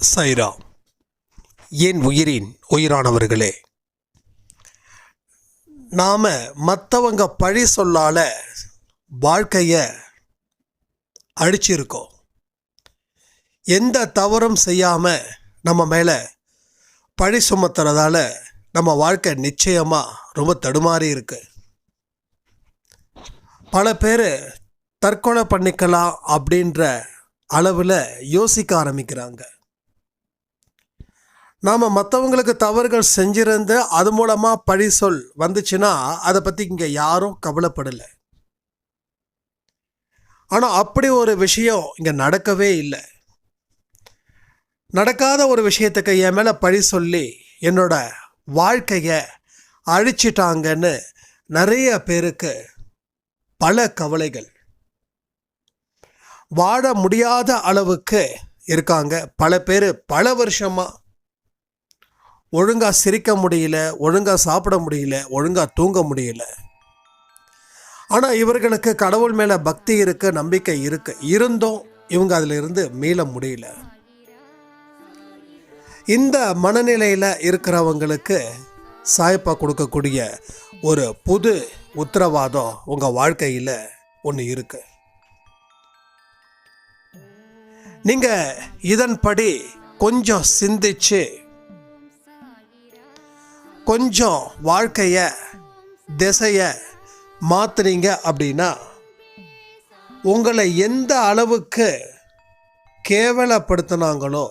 சைரா என் உயிரின் உயிரானவர்களே நாம் மற்றவங்க பழி சொல்லால் வாழ்க்கையை அழிச்சிருக்கோம். எந்த தவறும் செய்யாமல் நம்ம மேலே பழி சுமத்துறதால நம்ம வாழ்க்கை நிச்சயமாக ரொம்ப தடுமாறி இருக்கு. பல பேர் தற்கொலை பண்ணிக்கலாம் அப்படின்ற அளவில் யோசிக்க ஆரம்பிக்கிறாங்க. நாம் மற்றவங்களுக்கு தவறுகள் செஞ்சிருந்து அது மூலமாக பழி சொல் வந்துச்சுன்னா அதை பற்றி இங்கே யாரும் கவலைப்படலை. ஆனால் அப்படி ஒரு விஷயம் இங்கே நடக்கவே இல்லை. நடக்காத ஒரு விஷயத்துக்கு என் மேலே பழி சொல்லி என்னோட வாழ்க்கையை அழிச்சிட்டாங்கன்னு நிறைய பேருக்கு பல கவலைகள். வாழ முடியாத அளவுக்கு இருக்காங்க. பல பேர் பல வருஷமாக ஒழுங்காக சிரிக்க முடியல ஒழுங்காக சாப்பிட முடியல ஒழுங்காக தூங்க முடியல. ஆனால் இவர்களுக்கு கடவுள் மேலே பக்தி இருக்கு நம்பிக்கை இருக்கு. இருந்தும் இவங்க அதிலிருந்து மீள முடியல. இந்த மனநிலையில் இருக்கிறவங்களுக்கு சாய்ப்பாக கொடுக்கக்கூடிய ஒரு புது உத்தரவாதம் உங்கள் வாழ்க்கையில் ஒன்று இருக்கு. நீங்கள் இதன்படி கொஞ்சம் சிந்திச்சு கொஞ்சம் வாழ்க்கையை திசையை மாற்றுனீங்க அப்படின்னா உங்களை எந்த அளவுக்கு கேவலப்படுத்தினாங்களோ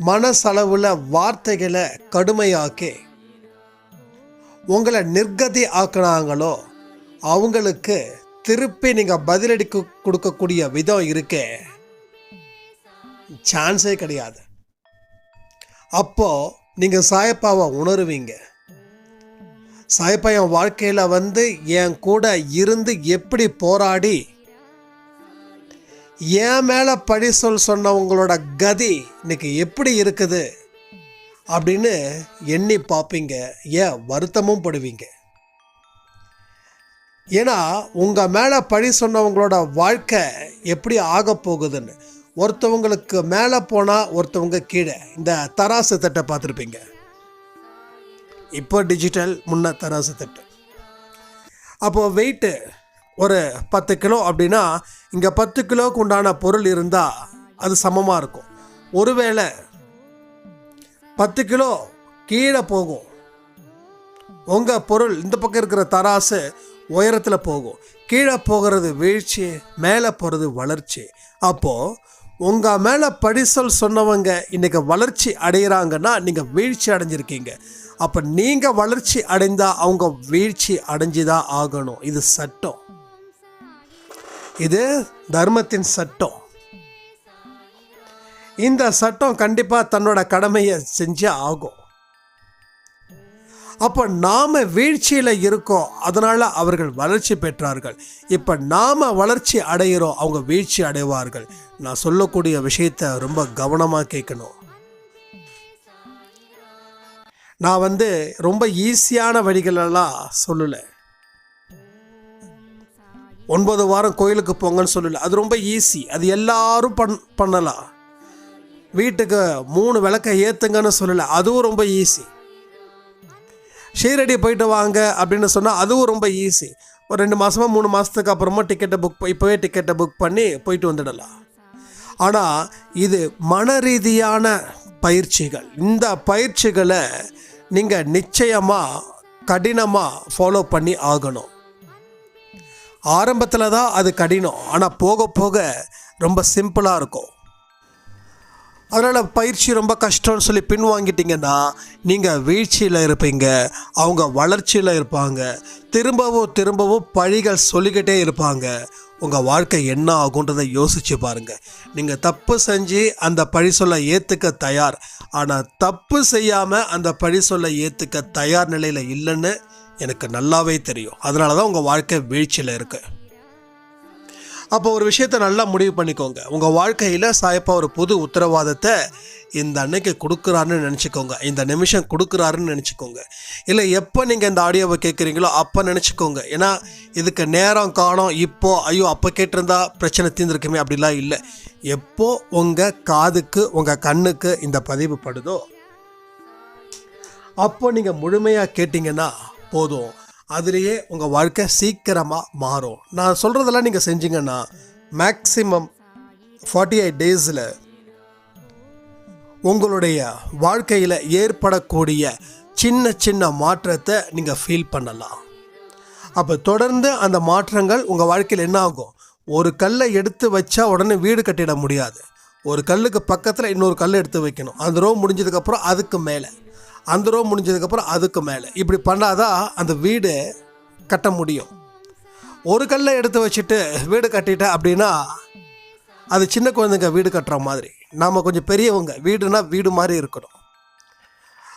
மனசளவில் வார்த்தைகளை கடுமையாக்கி உங்களை நிர்கதி ஆக்குனாங்களோ அவங்களுக்கு திருப்பி நீங்கள் பதிலடி கொடுக்கக்கூடிய விதம் இருக்கே சான்ஸே கிடையாது. அப்போது நீங்கள் சாயப்பாவை உணருவீங்க. சாயப்பா என் வாழ்க்கையில் வந்து என் கூட இருந்து எப்படி போராடி என் மேலே பழி சொல் சொன்னவங்களோட கதி இன்னைக்கு எப்படி இருக்குது அப்படின்னு எண்ணி பார்ப்பீங்க ஏன் வருத்தமும் படுவீங்க. ஏன்னா உங்கள் மேலே பழி சொன்னவங்களோட வாழ்க்கை எப்படி ஆக போகுதுன்னு ஒருத்தவங்களுக்கு மேலே போனால் ஒருத்தவங்க கீழே. இந்த தராசு தட்டை பார்த்துருப்பீங்க. இப்போ டிஜிட்டல் முன்ன தராசு தட்டு. அப்போது வெயிட்டு ஒரு பத்து கிலோ அப்படின்னா இங்கே பத்து கிலோவுக்கு உண்டான பொருள் இருந்தால் அது சமமாக இருக்கும். ஒருவேளை பத்து கிலோ கீழே போகும். உங்கள் பொருள் இந்த பக்கம் இருக்கிற தராசு உயரத்தில் போகும். கீழே போகிறது வீழ்ச்சி மேலே போகிறது வளர்ச்சி. அப்போது உங்கள் மேலே படிசல் சொன்னவங்க இன்றைக்கி வளர்ச்சி அடைகிறாங்கன்னா நீங்கள் வீழ்ச்சி அடைஞ்சிருக்கீங்க. அப்போ நீங்கள் வளர்ச்சி அடைந்தால் அவங்க வீழ்ச்சி அடைஞ்சுதான் ஆகணும். இது சட்டம். இது தர்மத்தின் சட்டம். இந்த சட்டம் கண்டிப்பாக தன்னோட கடமையை செஞ்சே ஆகும். அப்போ நாம் வீழ்ச்சியில் இருக்கோம். அதனால் அவர்கள் வளர்ச்சி பெற்றார்கள். இப்போ நாம் வளர்ச்சி அடைகிறோம் அவங்க வீழ்ச்சி அடைவார்கள். நான் சொல்லக்கூடிய விஷயத்த ரொம்ப கவனமாக கேட்கணும். நான் வந்து ரொம்ப ஈஸியான வழிகளெல்லாம் சொல்லலை. ஒன்பது வாரம் கோயிலுக்கு போங்கன்னு சொல்லலை. அது ரொம்ப ஈஸி. அது எல்லாரும் பண் பண்ணலாம். வீட்டுக்கு மூணு விளக்கை ஏற்றுங்கன்னு சொல்லலை. அதுவும் ரொம்ப ஈஸி. ஷீரடி போயிட்டு வாங்க அப்படின்னு சொன்னால் அதுவும் ரொம்ப ஈஸி ஒரு ரெண்டு மாதமாக மூணு மாதத்துக்கு அப்புறமா டிக்கெட்டை புக் இப்போவே டிக்கெட்டை புக் பண்ணி போயிட்டு வந்துடலாம். ஆனால் இது மன ரீதியான பயிற்சிகள். இந்த பயிற்சிகளை நீங்கள் நிச்சயமாக கடினமாக ஃபாலோ பண்ணி ஆகணும். ஆரம்பத்தில் தான் அது கடினம். ஆனால் போக போக ரொம்ப சிம்பிளாக இருக்கும். அதனால் பயிற்சி ரொம்ப கஷ்டம்னு சொல்லி பின்வாங்கிட்டீங்கன்னா நீங்கள் வீழ்ச்சியில் இருப்பீங்க அவங்க வளர்ச்சியில் இருப்பாங்க திரும்பவும் திரும்பவும் பழிகள் சொல்லிக்கிட்டே இருப்பாங்க. உங்கள் வாழ்க்கை என்ன ஆகுன்றதை யோசிச்சு பாருங்கள் நீங்கள் தப்பு செஞ்சு அந்த பழி சொல்ல ஏற்றுக்க தயார். ஆனால் தப்பு செய்யாமல் அந்த பழி சொல்ல ஏற்றுக்க தயார் நிலையில் இல்லைன்னு எனக்கு நல்லாவே தெரியும். அதனால தான் உங்கள் வாழ்க்கை வீழ்ச்சியில் இருக்குது அப்போ ஒரு விஷயத்தை நல்லா முடிவு பண்ணிக்கோங்க. உங்கள் வாழ்க்கையில் சாயப்பா ஒரு புது உத்தரவாதத்தை இந்த அன்னைக்கு கொடுக்குறாருன்னு நினச்சிக்கோங்க. இந்த நிமிஷம் கொடுக்குறாருன்னு நினச்சிக்கோங்க. இல்லை எப்போ நீங்கள் இந்த ஆடியோவை கேட்குறீங்களோ அப்போ நினச்சிக்கோங்க. ஏன்னா இதுக்கு நேரம் காலம் இப்போ ஐயோ அப்போ கேட்டிருந்தா பிரச்சனை தீர்ந்துருக்குமே அப்படிலாம் இல்லை. எப்போ உங்கள் காதுக்கு உங்கள் கண்ணுக்கு இந்த பதிவு படுதோ அப்போ நீங்கள் முழுமையாக கேட்டிங்கன்னா போதும். அதுலேயே உங்கள் வாழ்க்கை சீக்கிரமாக மாறும். நான் சொல்கிறதெல்லாம் நீங்கள் செஞ்சீங்கன்னா மேக்ஸிமம் ஃபார்ட்டி எயிட் டேஸில் உங்களுடைய வாழ்க்கையில் ஏற்படக்கூடிய சின்ன சின்ன மாற்றத்தை நீங்கள் ஃபீல் பண்ணலாம். அப்போ தொடர்ந்து அந்த மாற்றங்கள் உங்கள் வாழ்க்கையில் என்ன ஆகும்? ஒரு கல்லை எடுத்து வச்சா உடனே வீடு கட்டிட முடியாது. ஒரு கல்லுக்கு பக்கத்தில் இன்னொரு கல் எடுத்து வைக்கணும். அந்த ரோ முடிஞ்சதுக்கப்புறம் அதுக்கு மேலே. அந்த ரோ முடிஞ்சதுக்கப்புறம் அதுக்கு மேலே. இப்படி பண்ணாதான் அந்த வீடு கட்ட முடியும். ஒரு கல்லை எடுத்து வச்சுட்டு வீடு கட்டிட்ட அப்படின்னா அது சின்ன குழந்தைங்க வீடு கட்டுற மாதிரி. நாம் கொஞ்சம் பெரியவங்க வீடுனா வீடு மாதிரி இருக்கணும்.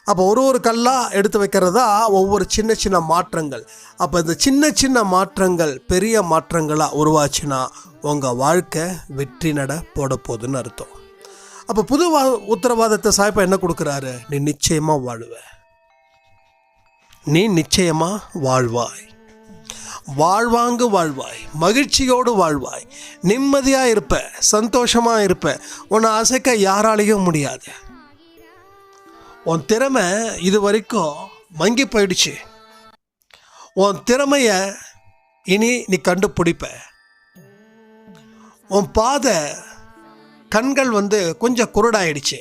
அப்போ ஒரு ஒரு கல்லாக எடுத்து வைக்கிறதா ஒவ்வொரு சின்ன சின்ன மாற்றங்கள். அப்போ இந்த சின்ன சின்ன மாற்றங்கள் பெரிய மாற்றங்களாக உருவாச்சுன்னா உங்கள் வாழ்க்கை வெற்றி நட போட போகுதுன்னு அர்த்தம். அப்போ புது வா உத்தரவாதத்தை சாய்ப்பா என்ன கொடுக்குறாரு? நீ நிச்சயமாக வாழ்வ. நீ நிச்சயமாக வாழ்வாய். வாழ்வாங்கு வாழ்வாய். மகிழ்ச்சியோடு வாழ்வாய். நிம்மதியாக இருப்ப. சந்தோஷமாக இருப்ப. உன்னை அசைக்க யாராலையும் முடியாது. உன் திறமை இது வரைக்கும் மங்கி போயிடுச்சு. உன் திறமைய இனி நீ கண்டுபிடிப்ப. உன் பாதை கண்கள் வந்து கொஞ்சம் குருடாயிடுச்சு.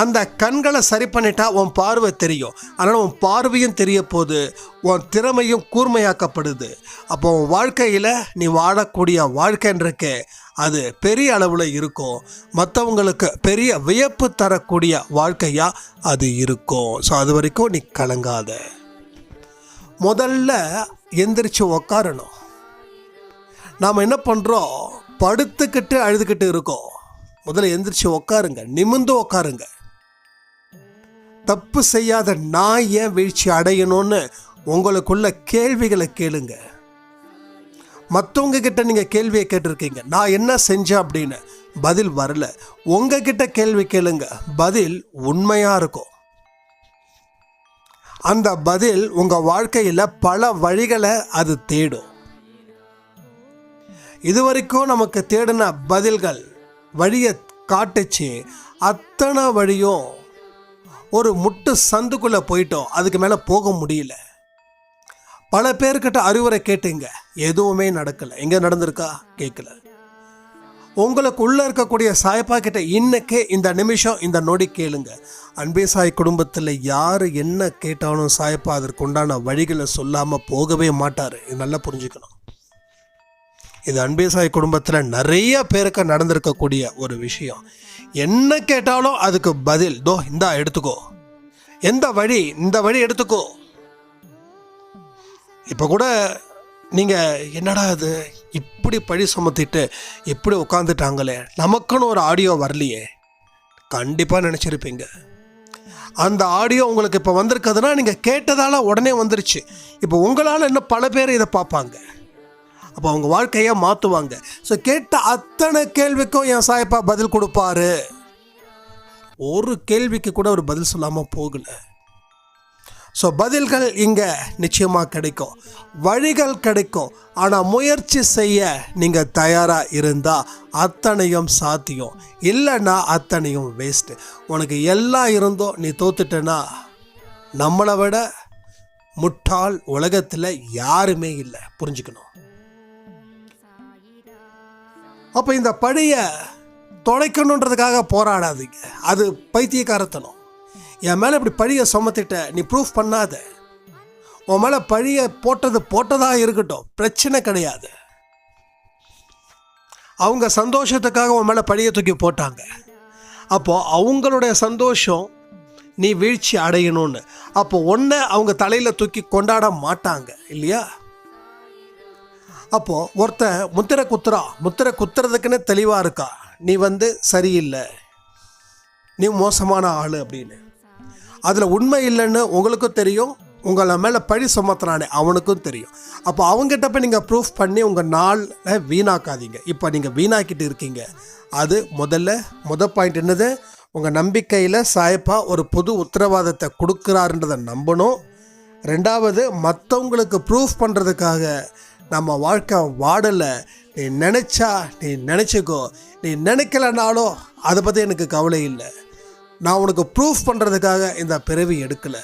அந்த கண்களை சரி பண்ணிட்டா உன் பார்வை தெரியும். அதனால் உன் பார்வையும் தெரிய போகுது உன் திறமையும் கூர்மையாக்கப்படுது. அப்போ உன் வாழ்க்கையில் நீ வாழக்கூடிய வாழ்க்கைன்றிருக்கு அது பெரிய அளவில் இருக்கும். மற்றவங்களுக்கு பெரிய வியப்பு தரக்கூடிய வாழ்க்கையாக அது இருக்கும். ஸோ அது வரைக்கும் நீ கலங்காத. முதல்ல எந்திரிச்சு உக்காரணும். நாம் என்ன பண்ணுறோம் படுத்துக்கிட்டு அழுதுகிட்டு இருக்கோம். முதல்ல எந்திரிச்சு உக்காருங்க. நிமிந்து உக்காருங்க. தப்பு செய்யாத நான் ஏன் வீழ்ச்சி அடையணும்னு உங்களுக்குள்ள கேள்விகளை கேளுங்க. மற்றவங்க கிட்ட நீங்கள் கேள்வியை கேட்டிருக்கீங்க. நான் என்ன செஞ்சேன் அப்படின்னு பதில் வரல. உங்ககிட்ட கேள்வி கேளுங்க. பதில் உண்மையாக இருக்கும். அந்த பதில் உங்கள் வாழ்க்கையில் பல வழிகளை அது தேடும். இதுவரைக்கும் நமக்கு தேடின பதில்கள் வழியை காட்டுச்சு. அத்தனை வழியும் ஒரு முட்டு சந்துக்குள்ளே போயிட்டோம். அதுக்கு மேலே போக முடியல. பல பேர்கிட்ட அறிவுரை கேட்டுங்க. எதுவுமே நடக்கலை. எங்கே நடந்திருக்கா? கேட்கல உங்களுக்கு உள்ளே இருக்கக்கூடிய சாயப்பா கிட்ட இன்னைக்கே இந்த நிமிஷம் இந்த நொடி கேளுங்க. அன்பே சாய் குடும்பத்தில் யார் என்ன கேட்டாலும் சாயப்பா அதற்கு உண்டான வழிகளை சொல்லாமல் போகவே மாட்டார். இது நல்லா புரிஞ்சுக்கணும். இது அன்பேசாய் குடும்பத்தில் நிறைய பேருக்கு நடந்திருக்கக்கூடிய ஒரு விஷயம். என்ன கேட்டாலும் அதுக்கு பதில் தோ இந்தா எடுத்துக்கோ. எந்த வழி இந்த வழி எடுத்துக்கோ. இப்போ கூட நீங்கள் என்னடா அது இப்படி பழி சுமத்திட்டு இப்படி உட்காந்துட்டாங்களே நமக்குன்னு ஒரு ஆடியோ வரலையே. கண்டிப்பாக நினச்சிருப்பீங்க. அந்த ஆடியோ உங்களுக்கு இப்போ வந்திருக்குதுன்னா நீங்கள் கேட்டதால உடனே வந்துருச்சு. இப்போ உங்களால் இன்னும் பல பேர் இதை பார்ப்பாங்க. அப்போ அவங்க வாழ்க்கையை மாற்றுவாங்க ஸோ கேட்ட அத்தனை கேள்விக்கும் என் சாயப்பா பதில் கொடுப்பாரு. ஒரு கேள்விக்கு கூட ஒரு பதில் சொல்லாமல் போகலை. ஸோ பதில்கள் இங்கே நிச்சயமாக கிடைக்கும். வழிகள் கிடைக்கும். ஆனால் முயற்சி செய்ய நீங்கள் தயாராக இருந்தால் அத்தனையும் சாத்தியம். இல்லைன்னா அத்தனையும் வேஸ்ட்டு உனக்கு எல்லாம் இருந்தும் நீ தோத்துட்டேன்னா நம்மளை விட முட்டாள் உலகத்தில் யாருமே இல்லை. புரிஞ்சுக்கணும். அப்போ இந்த பழியை தொலைக்கணுன்றதுக்காக போராடாதீங்க. அது பைத்தியக்காரத்தனம். என் மேலே இப்படி பழியை சுமத்திட்ட நீ ப்ரூஃப் பண்ணாத. உன் மேலே பழியை போட்டது போட்டதாக இருக்கட்டும். பிரச்சனை கிடையாது. அவங்க சந்தோஷத்துக்காக உன் மேலே பழியை தூக்கி போட்டாங்க. அப்போது அவங்களுடைய சந்தோஷம் நீ வீழ்ச்சி அடையணும்னு. அப்போ ஒன்றை அவங்க தலையில் தூக்கி கொண்டாட மாட்டாங்க. இல்லையா? அப்போது ஒருத்தன் முத்திரை குத்துறா முத்திரை குத்துறதுக்குன்னு தெளிவாக இருக்கா? நீ வந்து சரியில்லை. நீ மோசமான ஆள் அப்படின்னு. அதில் உண்மை இல்லைன்னு உங்களுக்கும் தெரியும். உங்களை மேலே பழி சுமத்துறானே அவனுக்கும் தெரியும். அப்போ அவங்ககிட்ட போய் நீங்கள் ப்ரூஃப் பண்ணி உங்கள் நாளை வீணாக்காதீங்க. இப்போ நீங்கள் வீணாக்கிட்டு இருக்கீங்க. அது முதல்ல முத பாயிண்ட் என்னது? உங்கள் நம்பிக்கையில் சாயப்பா ஒரு புது உத்தரவாதத்தை கொடுக்குறாருன்றதை நம்பணும். ரெண்டாவது மற்றவங்களுக்கு ப்ரூஃப் பண்ணுறதுக்காக நம்ம வாழ்க்கை வாடலை. நீ நினச்சா நீ நினச்சிக்கோ. நீ நினைக்கலனாலும் அதை பற்றி எனக்கு கவலை இல்லை. நான் உனக்கு ப்ரூஃப் பண்ணுறதுக்காக இந்த பிறவி எடுக்கலை.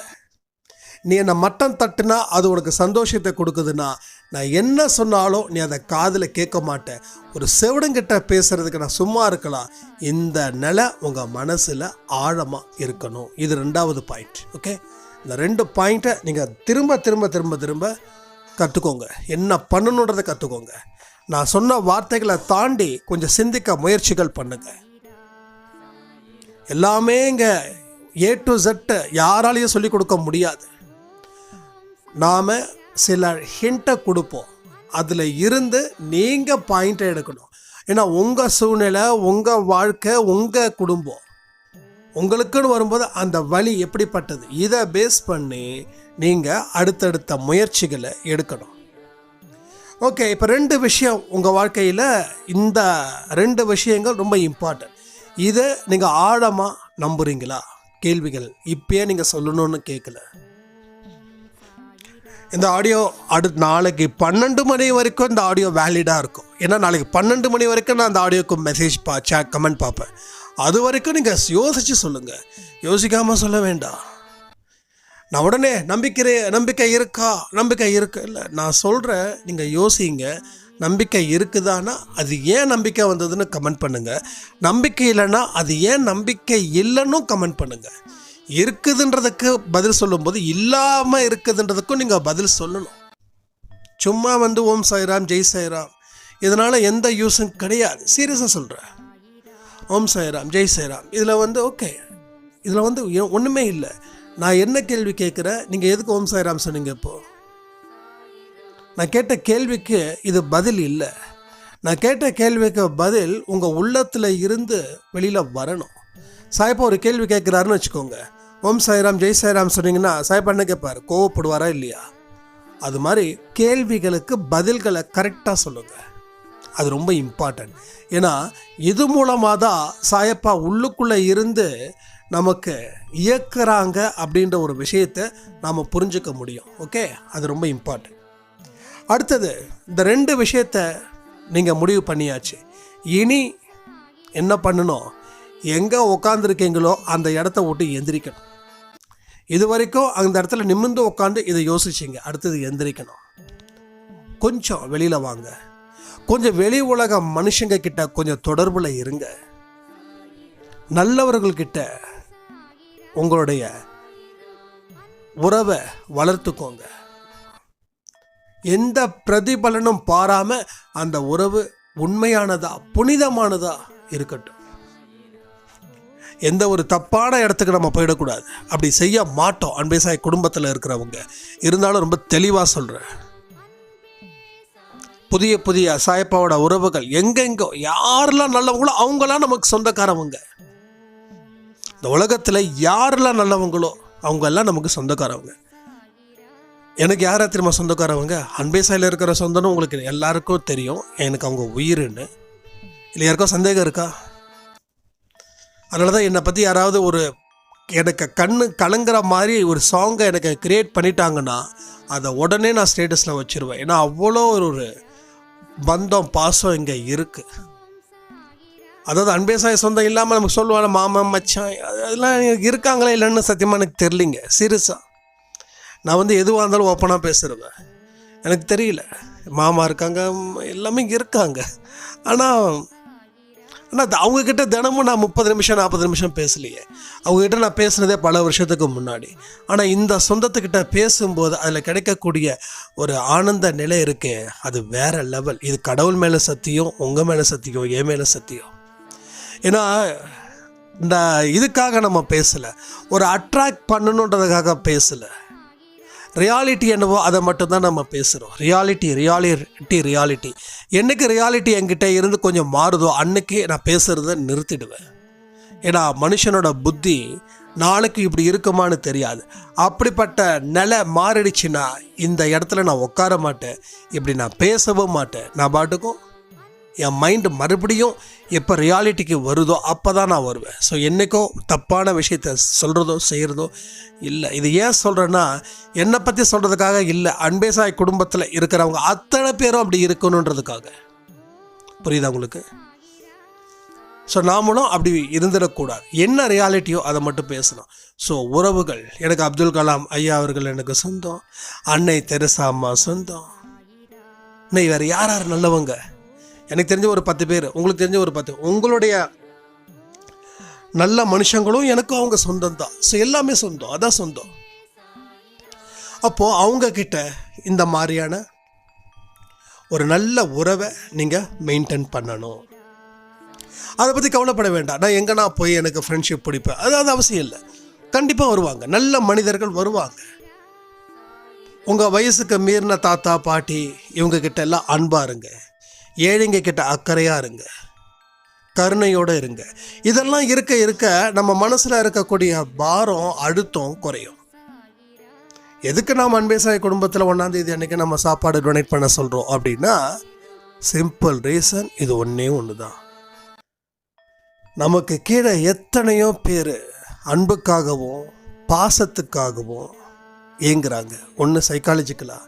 நீ என்னை மட்டம் தட்டுனா அது உனக்கு சந்தோஷத்தை கொடுக்குதுன்னா நான் என்ன சொன்னாலும் நீ அதை காதில் கேட்க மாட்டேன் ஒரு செவிடங்கிட்ட பேசுகிறதுக்கு நான் சும்மா இருக்கலாம். இந்த நிலை உங்கள் மனசில் ஆழமாக இருக்கணும். இது ரெண்டாவது பாயிண்ட் ஓகே இந்த ரெண்டு பாயிண்ட்டை நீங்கள் திரும்ப திரும்ப திரும்ப திரும்ப கற்றுக்கோங்க என்ன பண்ணணுன்றதை கற்றுக்கோங்க நான் சொன்ன வார்த்தைகளை தாண்டி கொஞ்சம் சிந்திக்க முயற்சிகள் பண்ணுங்க. எல்லாமே இங்கே ஏ டு ஜெட்டு யாராலையும் சொல்லிக் கொடுக்க முடியாது. நாம் சில ஹிண்ட்டை கொடுப்போம். அதில் இருந்து நீங்கள் பாயிண்ட்டை எடுக்கணும். ஏன்னா உங்கள் சூழ்நிலை உங்கள் வாழ்க்கை உங்கள் குடும்பம். உங்களுக்குன்னு வரும்போது அந்த வழி எப்படிப்பட்டது? இதை பேஸ் பண்ணி நீங்கள் அடுத்தடுத்த முயற்சிகளை எடுக்கணும். ஓகே இப்போ ரெண்டு விஷயம் உங்கள் வாழ்க்கையில் இந்த ரெண்டு விஷயங்கள் ரொம்ப இம்பார்ட்டன்ட் இதை நீங்கள் ஆழமாக நம்புறீங்களா? கேள்விகள் இப்பயே நீங்கள் சொல்லணும்னு கேட்கல இந்த ஆடியோ அடு நாளைக்கு பன்னெண்டு மணி வரைக்கும் இந்த ஆடியோ வேலிடாக இருக்கும். ஏன்னா நாளைக்கு பன்னெண்டு மணி வரைக்கும் நான் அந்த ஆடியோக்கு மெசேஜ் பா சேட் கமெண்ட் பார்ப்பேன். அது வரைக்கும் நீங்கள் யோசித்து சொல்லுங்கள் யோசிக்காமல் சொல்ல வேண்டாம். நான் உடனே நம்பிக்கிறே நம்பிக்கை இருக்கா? நம்பிக்கை இருக்கு. இல்லை நான் சொல்கிறேன் நீங்கள் யோசிங்க. நம்பிக்கை இருக்குதானா? அது ஏன் நம்பிக்கை வந்ததுன்னு கமெண்ட் பண்ணுங்கள் நம்பிக்கை இல்லைன்னா அது ஏன் நம்பிக்கை இல்லைன்னு கமெண்ட் பண்ணுங்கள் இருக்குதுன்றதுக்கு பதில் சொல்லும்போது இல்லாமல் இருக்குதுன்றதுக்கும் நீங்கள் பதில் சொல்லணும். சும்மா வந்து ஓம் சாய்ராம் ஜெய் சாய்ராம். இதனால் எந்த யூஸும் கிடையாது. சீரியஸாக சொல்கிறேன் ஓம் சாய்ராம் ஜெய் சாய்ராம். இதில் வந்து ஓகே இதில் வந்து ஒன்றுமே இல்லை. நான் என்ன கேள்வி கேட்குறேன்? நீங்கள் எதுக்கு ஓம் சாய்ராம் சொன்னீங்க இப்போது நான் கேட்ட கேள்விக்கு இது பதில் இல்லை. நான் கேட்ட கேள்விக்கு பதில் உங்கள் உள்ளத்தில் இருந்து வெளியில் வரணும். சாய்ப்பா ஒரு கேள்வி கேட்குறாருன்னு வச்சுக்கோங்க. ஓம் சாய்ராம் ஜெய் சாய்ராம் சொன்னீங்கன்னா சாய்ப்பா என்ன கேட்பார்? கோவப்படுவாரா இல்லையா? அது மாதிரி கேள்விகளுக்கு பதில்களை கரெக்டாக சொல்லுங்கள் அது ரொம்ப இம்பார்ட்டன்ட் ஏன்னா இது மூலமாக தான் சாயப்பா உள்ளுக்குள்ளே இருந்து நமக்கு இயக்குறாங்க அப்படின்ற ஒரு விஷயத்தை நாம் புரிஞ்சுக்க முடியும். ஓகே அது ரொம்ப இம்பார்ட்டன்ட் அடுத்தது இந்த ரெண்டு விஷயத்த நீங்கள் முடிவு பண்ணியாச்சு. இனி என்ன பண்ணணும்? எங்கே உக்காந்துருக்கீங்களோ அந்த இடத்த விட்டு எந்திரிக்கணும். இது வரைக்கும் அந்த இடத்துல நிமிர்ந்து உட்காந்து இதை யோசிச்சிங்க. அடுத்தது எந்திரிக்கணும். கொஞ்சம் வெளியில் வாங்க. கொஞ்சம் வெளி உலக மனுஷங்க கிட்ட கொஞ்சம் தொடர்பில் இருங்க. நல்லவர்கள்கிட்ட உங்களுடைய உறவை வளர்த்துக்கோங்க. எந்த பிரதிபலனும் பாராம அந்த உறவு உண்மையானதா புனிதமானதா இருக்கட்டும். எந்த ஒரு தப்பான இடத்துக்கு நம்ம போயிடக்கூடாது. அப்படி செய்ய மாட்டோம். அன்பேசாய் குடும்பத்தில் இருக்கிறவங்க. இருந்தாலும் ரொம்ப தெளிவாக சொல்கிறேன் புதிய புதிய சாயப்பாவோட உறவுகள் எங்கெங்கோ யாரெல்லாம் நல்லவங்களோ அவங்களாம் நமக்கு சொந்தக்காரவங்க. இந்த உலகத்தில் யாரெல்லாம் நல்லவங்களோ அவங்க எல்லாம் நமக்கு சொந்தக்காரவங்க. எனக்கு யாரை தெரியுமா சொந்தக்காரவங்க? அன்பேசாயில் இருக்கிற சொந்தம்னு உங்களுக்கு எல்லாருக்கும் தெரியும். எனக்கு அவங்க உயிருன்னு. இல்லை யாருக்கோ சந்தேகம் இருக்கா? அதனால தான் என்னை பற்றி யாராவது ஒரு எனக்கு கண்ணு கலங்குற மாதிரி ஒரு சாங்கை எனக்கு கிரியேட் பண்ணிட்டாங்கன்னா அதை உடனே நான் ஸ்டேட்டஸில் வச்சுருவேன். ஏன்னா அவ்வளோ ஒரு ஒரு பந்தம் பாசம் இங்கே இருக்குது அதாவது அன்பேசாய சொந்தம் இல்லாமல் நமக்கு சொல்லுவாங்க மாமன் மச்சான் அதெல்லாம் இருக்காங்களா இல்லைன்னு சத்தியமாக எனக்கு தெரியலிங்க. சீரியஸாக நான் வந்து எதுவாக இருந்தாலும் ஓப்பனாக பேசுகிறேன் எனக்கு தெரியல. மாமா இருக்காங்க எல்லாமே இருக்காங்க. ஆனால் ஆனால் அவங்கக்கிட்ட தினமும் நான் முப்பது நிமிஷம் நாற்பது நிமிஷம் பேசலையே. அவங்கக்கிட்ட நான் பேசுனதே பல வருஷத்துக்கு முன்னாடி. ஆனால் இந்த சொந்தத்துக்கிட்ட பேசும்போது அதில் கிடைக்கக்கூடிய ஒரு ஆனந்த நிலை இருக்கே அது வேற லெவல் இது கடவுள் மேலே சத்தியம் உங்கள் மேலே சத்தியம் என் மேலே சத்தியம். ஏன்னா இந்த இதுக்காக நம்ம பேசலை. ஒரு அட்ராக்ட் பண்ணணுன்றதுக்காக பேசலை. ரியாலிட்டி என்னவோ அதை மட்டும்தான் நம்ம பேசுகிறோம் ரியாலிட்டி ரியாலிட்டி ரியாலிட்டி என்றைக்கு ரியாலிட்டி என்கிட்ட இருந்து கொஞ்சம் மாறுதோ அன்னைக்கே நான் பேசுகிறத நிறுத்திடுவேன். ஏன்னா மனுஷனோட புத்தி நாளைக்கு இப்படி இருக்குமான்னு தெரியாது. அப்படிப்பட்ட நிலை மாறிடுச்சுன்னா இந்த இடத்துல நான் உட்கார மாட்டேன். இப்படி நான் பேசவும் மாட்டேன். நான் பாட்டுக்கும் என் மைண்டு மறுபடியும் எப்போ ரியாலிட்டிக்கு வருதோ அப்போ தான் நான் வருவேன். ஸோ என்றைக்கோ தப்பான விஷயத்த சொல்கிறதோ செய்கிறதோ இல்லை. இது ஏன் சொல்கிறேன்னா என்னை பற்றி சொல்கிறதுக்காக இல்லை. அன்பேசாய் குடும்பத்தில் இருக்கிறவங்க அத்தனை பேரும் அப்படி இருக்கணுன்றதுக்காக புரியுதா உங்களுக்கு? ஸோ நாமளும் அப்படி இருந்துடக்கூடாது. என்ன ரியாலிட்டியோ அதை மட்டும் பேசணும். ஸோ உறவுகள். எனக்கு அப்துல் கலாம் ஐயா அவர்கள் எனக்கு சொந்தம். அன்னை தெரசா அம்மா சொந்தம். இன்னை வேறு யார் யார் நல்லவங்க? எனக்கு தெரிஞ்ச ஒரு பத்து பேர் உங்களுக்கு தெரிஞ்ச ஒரு பத்து. உங்களுடைய நல்ல மனுஷங்களும் எனக்கும் அவங்க சொந்தம் தான் ஸோ எல்லாமே சொந்தம். அதான் சொந்தம். அப்போது அவங்க கிட்ட இந்த மாதிரியான ஒரு நல்ல உறவை நீங்கள் மெயின்டைன் பண்ணணும். அதை பற்றி கவலைப்பட வேண்டாம். நான் எங்கே நான் போய் எனக்கு ஃப்ரெண்ட்ஷிப் பிடிப்பேன். அது அது அவசியம் இல்லை. கண்டிப்பாக வருவாங்க. நல்ல மனிதர்கள் வருவாங்க. உங்கள் வயசுக்கு மீறின தாத்தா பாட்டி இவங்க கிட்ட எல்லாம் அன்பாருங்க ஏழைங்க கிட்ட அக்கறையாக இருங்க. கருணையோடு இருங்க. இதெல்லாம் இருக்க இருக்க நம்ம மனசில் இருக்கக்கூடிய பாரம் அழுத்தம் குறையும். எதுக்கு நாம் அன்பேசாய குடும்பத்தில் ஒன்றாந்தேதி அன்றைக்கி நம்ம சாப்பாடு டொனேட் பண்ண சொல்கிறோம் அப்படின்னா சிம்பிள் ரீசன் இது ஒன்றே ஒன்று தான் நமக்கு கீழே எத்தனையோ பேர் அன்புக்காகவும் பாசத்துக்காகவும் ஏங்குறாங்க. ஒன்று சைக்காலஜிக்கலாக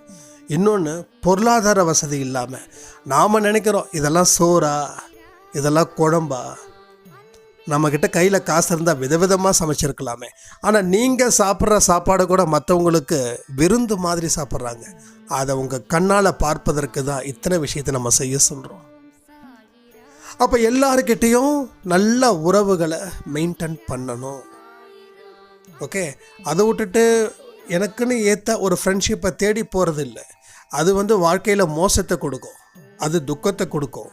இன்னொன்று பொருளாதார வசதி இல்லாமல் நாம் நினைக்கிறோம் இதெல்லாம் சோறா இதெல்லாம் குழம்பா? நம்மக்கிட்ட கையில் காசு இருந்தால் விதவிதமாக சமைச்சிருக்கலாமே. ஆனால் நீங்கள் சாப்பிட்ற சாப்பாடு கூட மற்றவங்களுக்கு விருந்து மாதிரி சாப்பிட்றாங்க. அதை உங்கள் கண்ணால் பார்ப்பதற்கு தான் இத்தனை விஷயத்தை நம்ம செய்ய சொல்கிறோம் அப்போ எல்லாருக்கிட்டேயும் நல்ல உறவுகளை மெயின்டைன் பண்ணணும். ஓகே? அதை விட்டுட்டு எனக்குன்னு ஏற்ற ஒரு ஃப்ரெண்ட்ஷிப்பை தேடி போகிறது இல்லை அது வந்து வாழ்க்கையில் மோசத்தை கொடுக்கும். அது துக்கத்தை கொடுக்கும்.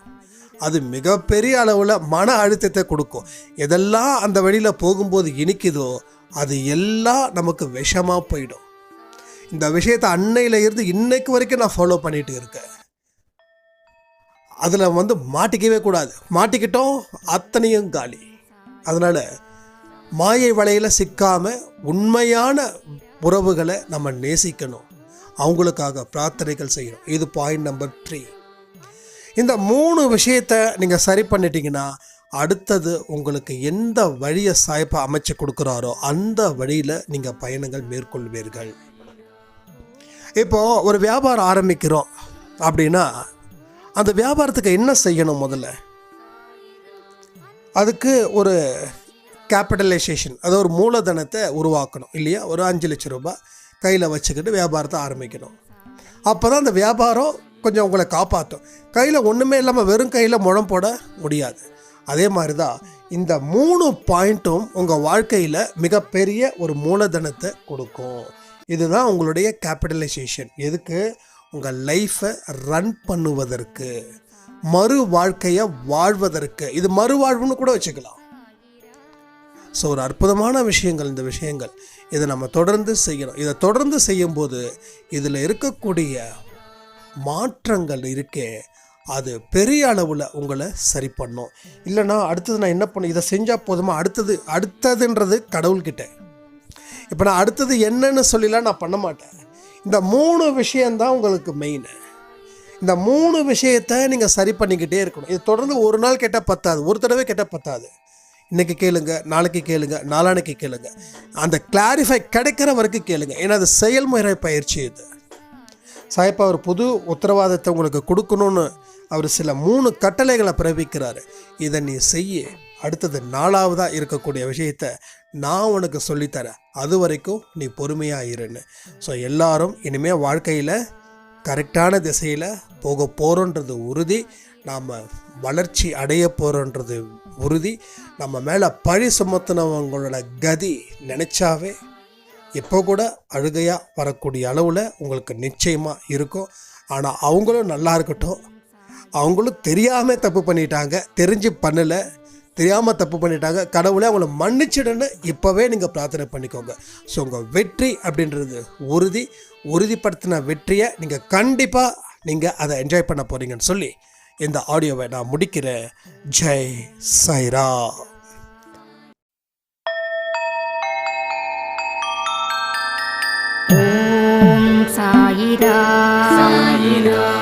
அது மிகப்பெரிய அளவில் மன அழுத்தத்தை கொடுக்கும். எதெல்லாம் அந்த வழியில் போகும்போது இனிக்குதோ அது எல்லாம் நமக்கு விஷமாக போயிடும். இந்த விஷயத்தை அன்னையில் இருந்து இன்னைக்கு வரைக்கும் நான் ஃபாலோ பண்ணிட்டு இருக்கேன். அதில் வந்து மாட்டிக்கவே கூடாது. மாட்டிக்கிட்டோம் அத்தனையும் காலி. அதனால் மாயை வலையில் சிக்காமல் உண்மையான உறவுகளை நம்ம நேசிக்கணும். அவங்களுக்காக பிரார்த்தனைகள் செய்யணும். இது பாயிண்ட் நம்பர் த்ரீ இந்த மூணு விஷயத்தை நீங்கள் சரி பண்ணிட்டீங்கன்னா அடுத்தது உங்களுக்கு எந்த வழியை சாய்ப்பை அமைச்சு கொடுக்குறாரோ அந்த வழியில் நீங்கள் பயணங்கள் மேற்கொள்வீர்கள். இப்போ ஒரு வியாபாரம் ஆரம்பிக்கிறோம் அப்படின்னா அந்த வியாபாரத்துக்கு என்ன செய்யணும் முதல்ல? அதுக்கு ஒரு கேபிட்டலைசேஷன் அதாவது ஒரு மூலதனத்தை உருவாக்கணும் இல்லையா? ஒரு அஞ்சு லட்சம் ரூபாய். கையில் வச்சுக்கிட்டு வியாபாரத்தை ஆரம்பிக்கணும். அப்போ தான் அந்த வியாபாரம் கொஞ்சம் உங்களை காப்பாற்றும் கையில் ஒன்றுமே இல்லாமல் வெறும் கையில் முழம் போட முடியாது. அதே மாதிரி தான் இந்த மூணு பாயிண்ட்டும் உங்கள் வாழ்க்கையில் மிகப்பெரிய ஒரு மூலதனத்தை கொடுக்கும். இதுதான் உங்களுடைய கேபிட்டலைசேஷன் எதுக்கு? உங்கள் லைஃப்பை ரன் பண்ணுவதற்கு. மறு வாழ்க்கையை வாழ்வதற்கு. இது மறுவாழ்வுன்னு கூட வச்சுக்கலாம். ஸோ ஒரு அற்புதமான விஷயங்கள் இந்த விஷயங்கள். இதை நம்ம தொடர்ந்து செய்யணும். இதை தொடர்ந்து செய்யும்போது இதில் இருக்கக்கூடிய மாற்றங்கள் இருக்கே அது பெரிய அளவில் உங்களை சரி பண்ணும். இல்லைனா அடுத்தது நான் என்ன பண்ண இதை செஞ்சால் போதுமா? அடுத்தது அடுத்ததுன்றது கடவுள்கிட்ட. இப்போ நான் அடுத்தது என்னன்னு சொல்லிலாம் நான் பண்ண மாட்டேன். இந்த மூணு விஷயந்தான் உங்களுக்கு மெயின் இந்த மூணு விஷயத்தை நீங்கள் சரி பண்ணிக்கிட்டே இருக்கணும். இது தொடர்ந்து ஒரு நாள் கேட்டால் பத்தாது. ஒரு தடவை கேட்டால் பத்தாது. இன்றைக்கி கேளுங்க நாளைக்கு கேளுங்க நாளானைக்கு கேளுங்க. அந்த கிளாரிஃபை கிடைக்கிற வரைக்கும் கேளுங்க. ஏன்னா அது செயல்முறை பயிற்சி இது. சாய்ப்பா அவர் புது உத்தரவாதத்தை உங்களுக்கு கொடுக்கணும்னு அவர் சில மூணு கட்டளைகளை பிறப்பிக்கிறாரு. இதை நீ செய்ய. அடுத்தது நாலாவதாக இருக்கக்கூடிய விஷயத்த நான் உனக்கு சொல்லித்தரேன். அது வரைக்கும் நீ பொறுமையாக இருன்னு. ஸோ எல்லாரும் இனிமேல் வாழ்க்கையில் கரெக்டான திசையில் போக போகிறோன்றது உறுதி. நாம் வளர்ச்சி அடைய போகிறோன்றது உறுதி. நம்ம மேலே பழி சுமத்தினவங்களோட கதி நினச்சாவே இப்போ கூட அழுகையாக வரக்கூடிய அளவில் உங்களுக்கு நிச்சயமாக இருக்கும். ஆனால் அவங்களும் நல்லா இருக்கட்டும். அவங்களும் தெரியாமல் தப்பு பண்ணிட்டாங்க. தெரிஞ்சு பண்ணலை. தெரியாமல் தப்பு பண்ணிட்டாங்க. கடவுளை அவங்கள மன்னிச்சிடுன்னு இப்போவே நீங்கள் பிரார்த்தனை பண்ணிக்கோங்க. ஸோ உங்கள் வெற்றி அப்படின்றது உறுதி. உறுதிப்படுத்தின வெற்றியை நீங்கள் கண்டிப்பாக நீங்கள் அதை என்ஜாய் பண்ண போகிறீங்கன்னு சொல்லி இந்த ஆடியோவை நான் முடிக்கிறேன் ஜெய் சைரா சாயிரா சாயிரா